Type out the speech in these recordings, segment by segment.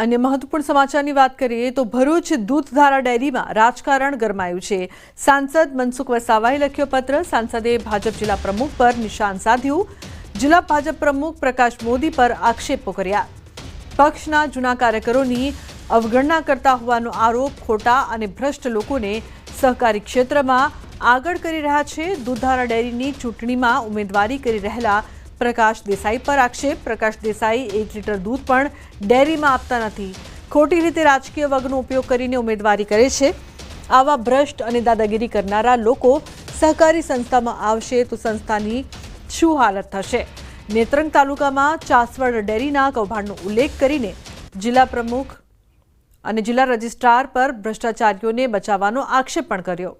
અન્ય મહત્વપૂર્ણ સમાચારની વાત કરીએ તો ભરૂચ દૂધધારા ડેરીમાં રાજકારણ ગરમાયું છે. સાંસદ મનસુખ વસાવાએ લખ્યો પત્ર, સાંસદે ભાજપ જિલ્લા પ્રમુખ પર નિશાન સાધ્યું. જિલ્લા ભાજપ પ્રમુખ પ્રકાશ મોદી પર આક્ષેપો કર્યા. પક્ષના જૂના કાર્યકરોની અવગણના કરતા હોવાનો આરોપ ખોટા અને ભ્રષ્ટ લોકોને સહકારી ક્ષેત્રમાં આગળ કરી રહ્યા છે. દૂધધારા ડેરીની ચૂંટણીમાં ઉમેદવારી કરી રહેલા પ્રકાશ દેસાઈ પર આક્ષેપ. પ્રકાશ દેસાઈ એક લીટર દૂધ પણ ડેરીમાં આપતા નથી. ખોટી રીતે રાજકીય વર્ગનો ઉપયોગ કરીને ઉમેદવારી કરે છે. આવા ભ્રષ્ટ અને દાદાગીરી કરનારા લોકો સહકારી સંસ્થામાં આવશે તો સંસ્થાની શું હાલત થશે? નેત્રંગ તાલુકામાં ચાસવડ ડેરીના કૌભાંડનો ઉલ્લેખ કરીને જિલ્લા પ્રમુખ અને જિલ્લા રજિસ્ટ્રાર પર ભ્રષ્ટાચારીઓને બચાવવાનો આક્ષેપ પણ કર્યો.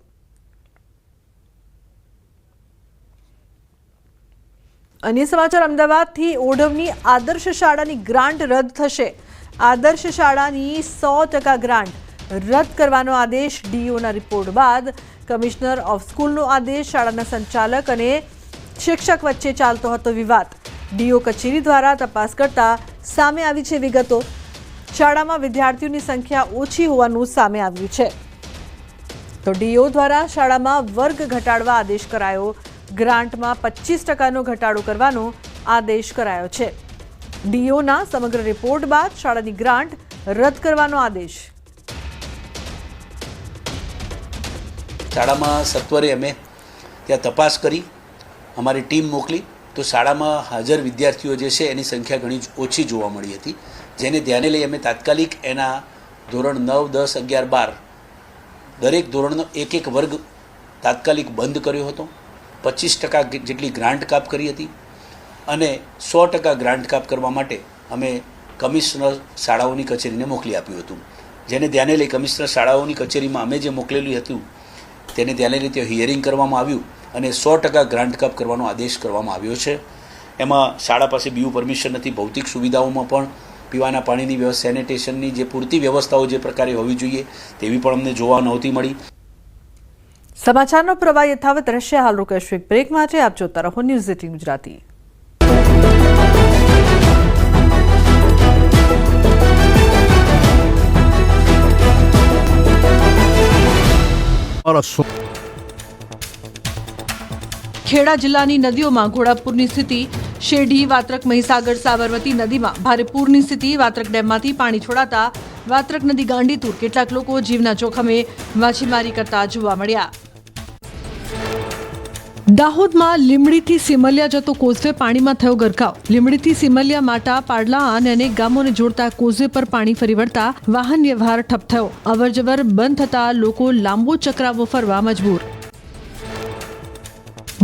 અન્ય સમાચાર અમદાવાદથી ઓઢવની આદર્શ શાળાની ગ્રાન્ટ રદ થશે. આદર્શ શાળાની સો ટકા ગ્રાન્ટ રદ કરવાનો આદેશ ડીઓના રિપોર્ટ બાદ કમિશનર ઓફ સ્કૂલનો આદેશ શાળાના સંચાલક અને શિક્ષક વચ્ચે ચાલતો હતો વિવાદ. ડીઓ કચેરી દ્વારા તપાસ કરતા સામે આવી છે વિગતો. શાળામાં વિદ્યાર્થીઓની સંખ્યા ઓછી હોવાનું સામે આવ્યું છે. તો ડીઓ દ્વારા શાળામાં વર્ગ ઘટાડવા આદેશ કરાયો ગ્રાન્ટમાં પચીસ ટકાનો ઘટાડો કરવાનો આદેશ કરાયો છે. ડીઓના સમગ્ર રિપોર્ટ બાદ શાળાની ગ્રાન્ટ રદ કરવાનો આદેશ. શાળામાં સત્વરે અમે ત્યાં તપાસ કરી, અમારી ટીમ મોકલી, તો શાળામાં હાજર વિદ્યાર્થીઓ જે છે એની સંખ્યા ઘણી ઓછી જોવા મળી હતી, જેને ધ્યાને લઈ અમે તાત્કાલિક એના ધોરણ નવ, દસ, અગિયાર, બાર દરેક ધોરણનો એક એક વર્ગ તાત્કાલિક બંધ કર્યો હતો. પચીસ ટકા જેટલી ગ્રાન્ટ કાપ કરી હતી અને સો ટકા ગ્રાન્ટ કાપ કરવા માટે અમે કમિશનર શાળાઓની કચેરીને મોકલી આપ્યું હતું. જેને ધ્યાને લઈ કમિશનર શાળાઓની કચેરીમાં અમે જે મોકલેલું હતું, તેને ધ્યાને લઈ ત્યાં હિયરિંગ કરવામાં આવ્યું અને સો ટકા ગ્રાન્ટ કાપ કરવાનો આદેશ કરવામાં આવ્યો છે. એમાં શાળા પાસે બીયું પરમિશન નથી, ભૌતિક સુવિધાઓમાં પણ પીવાના પાણીની વ્યવસ્થા, સેનિટેશનની જે પૂરતી વ્યવસ્થાઓ જે પ્રકારે હોવી જોઈએ તેવી પણ અમને જોવા નહોતી મળી. સમાચારનો પ્રવાહ યથાવત રહેશે. હાલ રોકાશું એક બ્રેક માટે આપ જોતા રહો ન્યૂઝ એટીન ગુજરાતી. ખેડા જિલ્લાની નદીઓમાં ઘોડાપુરની સ્થિતિ શેરડી વાત્રક મહીસાગર સાબરમતી નદીમાં ભારે પૂરની સ્થિતિ. વાત્રક ડેમમાંથી પાણી છોડાતા વાત્રક નદી ગાંડીતુર કેટલાક લોકો જીવના જોખમે માછીમારી કરતા જોવા મળ્યા. દાહોદમાં લીમડીથી સિમલિયા જતો કોઝવે પાણીમાં થયો ગરકાવ. લીમડીથી સિમલિયા, માટા, પાડલા અને અનેક ગામોને જોડતા કોઝવે પર પાણી ફરી વળતા વાહન વ્યવહાર ઠપ થયો. અવરજવર બંધ થતા લોકો લાંબો ચક્રાવો ફરવા મજબૂર.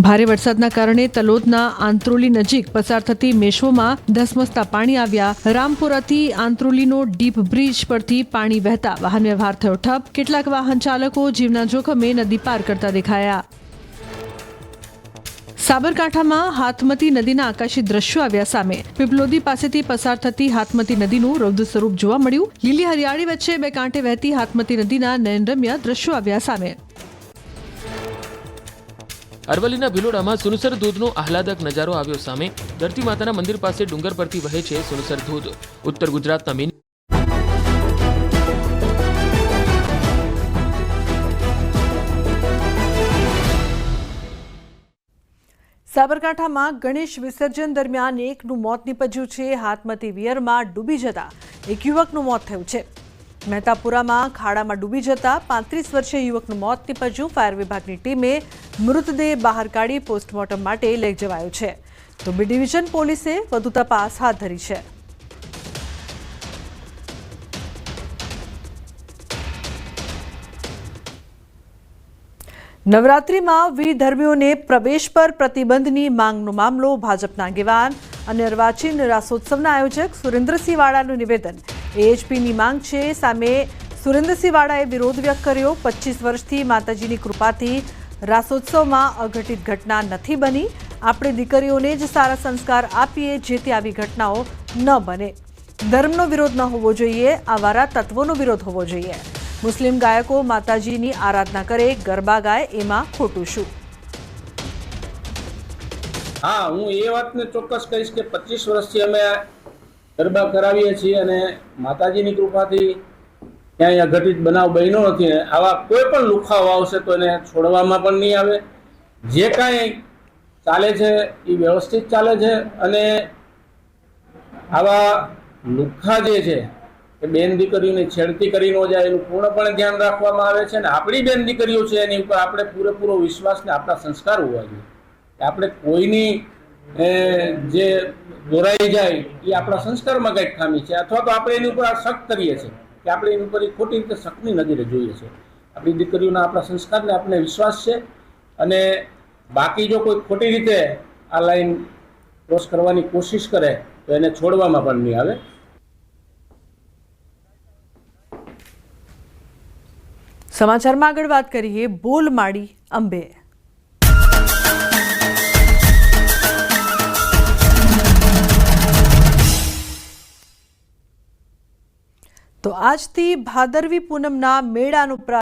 ભારે વરસાદના કારણે તલોદના આંત્રોલી નજીક પસાર થતી મેશોમાં ધસમસતા પાણી આવ્યા. રામપુરાથી આંત્રોલીનો ડીપ બ્રિજ પરથી પાણી વહેતા વાહન વ્યવહાર થયો ઠપ. કેટલાક વાહન ચાલકો જીવના જોખમે નદી પાર કરતા દેખાયા. સાબરકાંઠામાં હાથમતી નદીના આકાશી દ્રશ્યો આવ્યા સામે. પીપલોદી પાસેથી પસાર થતી હાથમતી નદીનું રૌદ્ર સ્વરૂપ જોવા મળ્યું. લીલી હરિયાળી વચ્ચે બે કાંઠે વહેતી હાથમતી નદીના નયનરમ્ય દ્રશ્યો આવ્યા સામે. અરવલ્લીના ભિલોડામાં સુનસર ધોધનો આહલાદક નજારો આવ્યો સામે. ધરતી માતાના મંદિર પાસે ડુંગર પરથી વહે છે સુનસર ધોધ. ઉત્તર ગુજરાતના મીન સાબરકાંઠામાં ગણેશ વિસર્જન દરમિયાન એકનું મોત નીપજ્યું છે. હાથમતી વિયરમાં ડૂબી જતા એક યુવકનું મોત થયું છે. મહેતાપુરામાં ખાડામાં ડૂબી જતા પાંત્રીસ વર્ષીય યુવકનું મોત નીપજ્યું. ફાયર વિભાગની ટીમે મૃતદેહ બહાર કાઢી પોસ્ટમોર્ટમ માટે લઈ જવાયો છે. તો બી ડિવિઝન પોલીસે વધુ તપાસ હાથ ધરી છે. નવરાત્રિમાં વિધર્મીઓને પ્રવેશ પર પ્રતિબંધની માંગનો મામલો ભાજપના આગેવાન અને અર્વાચીન રાસોત્સવના આયોજક સુરેન્દ્રસિંહ વાળાનું નિવેદન. એએચપીની માંગ છે. સામે સુરેન્દ્રસિંહ વાળાએ વિરોધ વ્યક્ત કર્યો. પચીસ વર્ષથી માતાજીની કૃપાથી રાસોત્સવમાં અઘટિત ઘટના નથી બની. આપણે દીકરીઓને જ સારા સંસ્કાર આપીએ જેથી આવી ઘટનાઓ ન બને. ધર્મનો વિરોધ ન હોવો જોઈએ, આવારા તત્વોનો વિરોધ હોવો જોઈએ. મુસ્લિમ ગાયકો માતાજીની આરાધના કરે, ગરબા ગાય, એમાં ખોટું શું? હા, હું એ વાતને ચોક્કસ કહીશ કે પચીસ વર્ષથી અમે ગરબા કરાવીએ છીએ અને માતાજીની કૃપાથી ક્યાંય અઘટિત બનાવ બન્યો નથી આવા કોઈ પણ લુખાઓ આવશે તો એને છોડવામાં પણ નહીં આવે. જે કાંઈ ચાલે છે એ વ્યવસ્થિત ચાલે છે અને આવા લુખ્ખા જે છે, એ બેન દીકરીઓને છેડતી કરી ન જાય એનું પૂર્ણપણે ધ્યાન રાખવામાં આવે છે અને આપણી બેન દીકરીઓ છે એની ઉપર આપણે પૂરેપૂરો વિશ્વાસ ને આપણા સંસ્કાર હોવા જોઈએ. આપણે કોઈની જે દોરાઈ જાય, એ આપણા સંસ્કારમાં કંઈક ખામી છે. અથવા તો આપણે એની ઉપર આ શક કરીએ છીએ કે આપણે એની ઉપર ખોટી રીતે શકની નજરે જોઈએ છે આપણી દીકરીઓના આપણા સંસ્કારને આપણે વિશ્વાસ છે અને બાકી જો કોઈ ખોટી રીતે આ લાઈન ક્રોસ કરવાની કોશિશ કરે, તો એને છોડવામાં પણ નહીં આવે. સમાચારમાં આગળ વાત કરીએ બોલમાળી અંબે. આજથી ભાદરવી પૂનમના મેળાનું